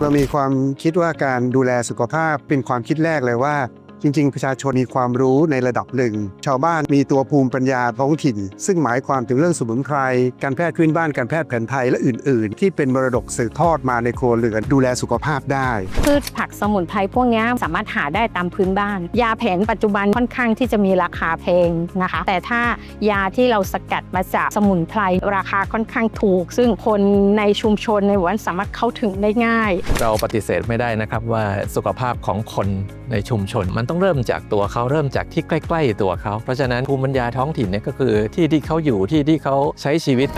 เรามีความคิดว่าการดูแลสุขภาพเป็นความคิดแรกเลยว่า จริง ๆ ประชาชนมีความรู้ในระดับหนึ่ง ชาวบ้านมีตัวภูมิปัญญาท้องถิ่น ซึ่งหมายความถึงเรื่องสมุนไพร การแพทย์พื้นบ้าน การแพทย์แผนไทยและอื่น ๆ ที่เป็นมรดกสืบทอดมาในครัวเรือนดูแลสุขภาพได้ พืชผักสมุนไพรพวกนี้สามารถหาได้ตามพื้นบ้าน ยาแผนปัจจุบันค่อนข้างที่จะมีราคาแพงนะคะ แต่ถ้ายาที่เราสกัดมาจากสมุนไพรราคาค่อนข้างถูก ซึ่งคนในชุมชนในหมู่บ้านสามารถเข้าถึงได้ง่าย เราปฏิเสธไม่ได้นะครับว่าสุขภาพของคนในชุมชนมันต้องเริ่มจากตัวเขาเริ่มจากที่ใกล้ ๆ ตัวเขา เพราะฉะนั้นภูมิปัญญาท้องถิ่นเนี่ยก็คือที่ที่เขาอยู่ที่ที่เขาใช้ชีวิต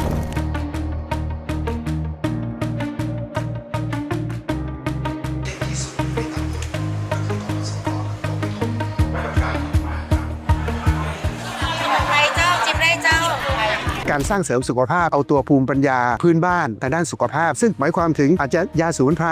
การสร้างเสริมสุขภาพเอาตัวภูมิปัญญาพื้นบ้านทางด้านสุขภาพ ซึ่งหมายความถึงอาจจะยาสมุนไพร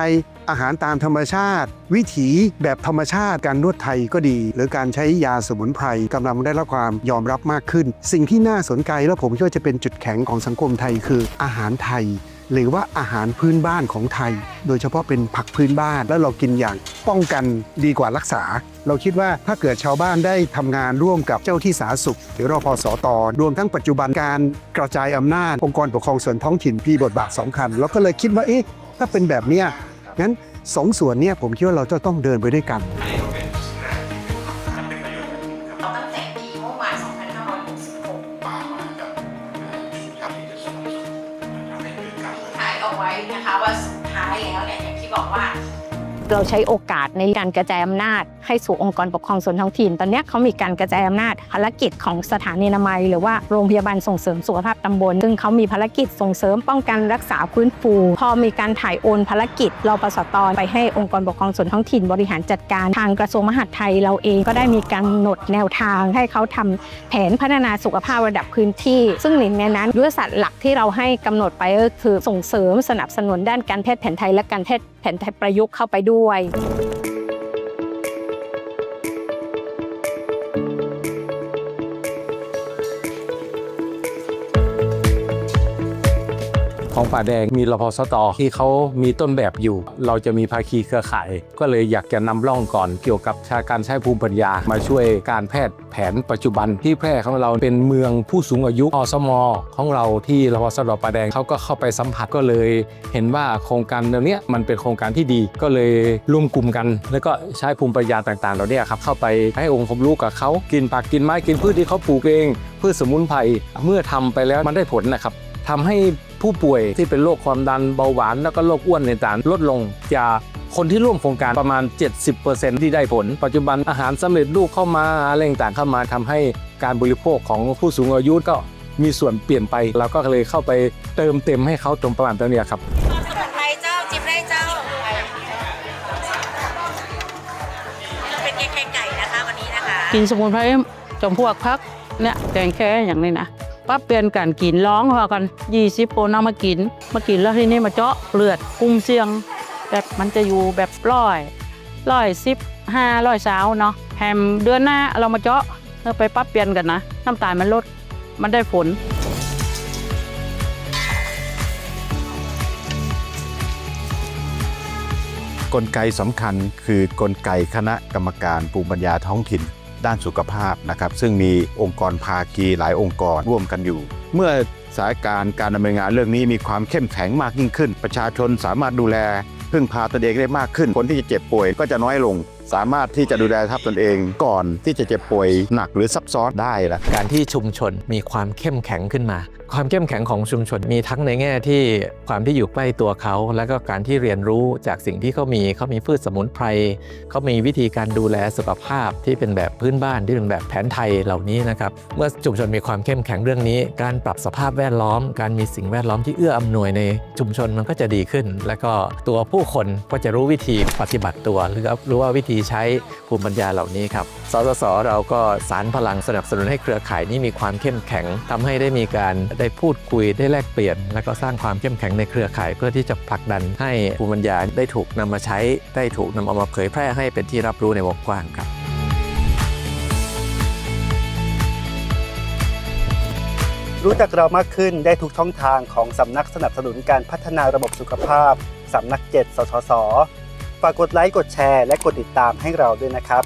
อาหารตามธรรมชาติ วิถีแบบธรรมชาติการนวดไทยก็ดี หรือการใช้ยาสมุนไพรกำลังได้รับความยอมรับมากขึ้น สิ่งที่น่าสนใจและผมคิดว่าจะเป็นจุดแข็งของสังคมไทยคืออาหารไทย หรือว่าอาหารพื้นบ้านของไทย โดยเฉพาะเป็นผักพื้นบ้านแล้วเรากินอย่างป้องกันดีกว่ารักษา เราคิดว่าถ้าเกิดชาวบ้านได้ทำงานร่วมกับเจ้าที่สาธารณสุข หรือรอพสตรวมทั้งปัจจุบันการกระจายอำนาจ องค์กรปกครองส่วนท้องถิ่นมีบทบาทสำคัญแล้วก็เลยคิดว่าเอ๊ะถ้าเป็นแบบเนี้ยงั้นสองส่วนเนี้ยผมคิดว่าเราจะต้องเดินไปด้วยกัน แล้วเนี่ยอย่างที่บอกว่า เราใช้โอกาสในการกระจายอำนาจ ให้สู่องค์กรปกครองส่วนท้องถิ่น ตอนนี้เขามีการกระจายอำนาจภารกิจของสถานีนามัย หรือว่าโรงพยาบาลส่งเสริมสุขภาพตำบล ซึ่งเขามีภารกิจส่งเสริมป้องกันรักษาฟื้นฟู พอมีการถ่ายโอนภารกิจเราประสตอนไปให้องค์กรปกครองส่วนท้องถิ่นบริหารจัดการทางกระทรวงมหาดไทยเราเองก็ได้มีการกำหนดแนวทาง ให้เขาทำแผนพัฒนาสุขภาพระดับพื้นที่ ซึ่งหนึ่งในนั้นยุทธศาสตร์หลักที่เราให้กำหนดไปก็คือส่งเสริมสนับสนุนด้านการแพทย์แผนไทยและการแพทย์แผนไทยประยุกต์เข้าไปด้วยด้วย ของป่าแดงมีรพสตที่เขามีต้นแบบอยู่ เราจะมีภาคีเครือข่าย ก็เลยอยากจะนำร่องก่อนเกี่ยวกับชาการใช้ภูมิปัญญา มาช่วยการแพทย์แผนปัจจุบันที่แพร่ของเราเป็นเมืองผู้สูงอายุอสมของเราที่รพสตป่าแดงเขาก็เข้าไปสัมผัสก็เลยเห็นว่าโครงการเหล่านี้มันเป็นโครงการที่ดีก็เลยร่วมกลุ่มกัน แล้วก็ใช้ภูมิปัญญาต่างๆเหล่านี้ครับเข้าไปให้องค์ความรู้กับเขากินผักกินไม้กินพืชที่เขาปลูกเองพืชสมุนไพรเมื่อทำไปแล้วมันได้ผลนะครับทำให้ ผู้ป่วยที่เป็นโรคความดันเบาหวาน แล้วก็โรคอ้วนในต่างลดลงจากคนที่ร่วมโครงการประมาณ 70%ที่ได้ผล ปัจจุบันอาหารสำเร็จรูปเข้ามาอะไรต่างๆเข้ามาทำให้การบริโภคของผู้สูงอายุก็มีส่วนเปลี่ยนไปเราก็เลยเข้าไปเติมเต็มให้เขาตรงประมาณตรงเนี้ยครับสมุนไพรเจ้าจิ้มได้เจ้าเป็นแกงไข่ไก่นะคะวันนี้นะคะ กินสมุนไพรจมพวกพักเนี่ยแกงแค่อย่างนี้นะ ปรับเปลี่ยนการกินร้องพอกัน20คนเอามากิน มากินแล้วทีนี้มาเจาะเลือดกุ้งเสียง แบบมันจะอยู่แบบร้อยร้อยสิบห้าร้อยสาวเนาะแฮมเดือนหน้าเรามาเจาะเพื่อไปปรับเปลี่ยนกันนะน้ำตาลมันลดมันได้ผลกลไกสำคัญคือกลไกคณะกรรมการภูมิปัญญาท้องถิ่น ด้านสุขภาพนะครับ ซึ่งมีองค์กรภาคีหลายองค์กรร่วมกันอยู่ เมื่อสถานการณ์การดำเนินงานเรื่องนี้มีความเข้มแข็งมากยิ่งขึ้น ประชาชนสามารถดูแลพึ่งพาตนเองได้มากขึ้น คนที่จะเจ็บป่วยก็จะน้อยลง สามารถที่จะดูแลทัพตนเองก่อนที่จะเจ็บป่วยหนักหรือซับซ้อนได้ละการที่ชุมชนมีความเข้มแข็งขึ้นมา ความเข้มแข็งของชุมชนมีทั้งในแง่ที่ความที่อยู่ใกล้ตัวเขา แล้วก็การที่เรียนรู้จากสิ่งที่เขามีเขามีพืชสมุนไพรเขามีวิธีการดูแลสุขภาพที่เป็นแบบพื้นบ้านที่เป็นแบบแผนไทยเหล่านี้นะครับเมื่อชุมชนมีความเข้มแข็งเรื่องนี้ การปรับสภาพแวดล้อม การมีสิ่งแวดล้อมที่เอื้ออำนวยในชุมชนมันก็จะดีขึ้น แล้วก็ตัวผู้คนก็จะรู้วิธีปฏิบัติตัว หรือรู้ว่าวิธีใช้ภูมิปัญญาเหล่านี้ครับ สสส เราก็สารพลังสนับสนุนให้เครือข่ายนี้มีความเข้มแข็งทำให้ได้มีการได้พูดคุยได้แลกเปลี่ยน และก็สร้างความเข้มแข็งในเครือข่ายเพื่อที่จะผลักดันให้ภูมิปัญญาได้ถูกนำมาใช้ ได้ถูกนำเอามาเผยแพร่ให้เป็นที่รับรู้ในวงกว้างครับรู้จักเรามากขึ้นได้ทุกช่องทางของสำนักสนับสนุนการพัฒนาระบบสุขภาพ สำนัก 7 สสส ฝากกดไลค์กดแชร์และกดติดตามให้เราด้วยนะครับ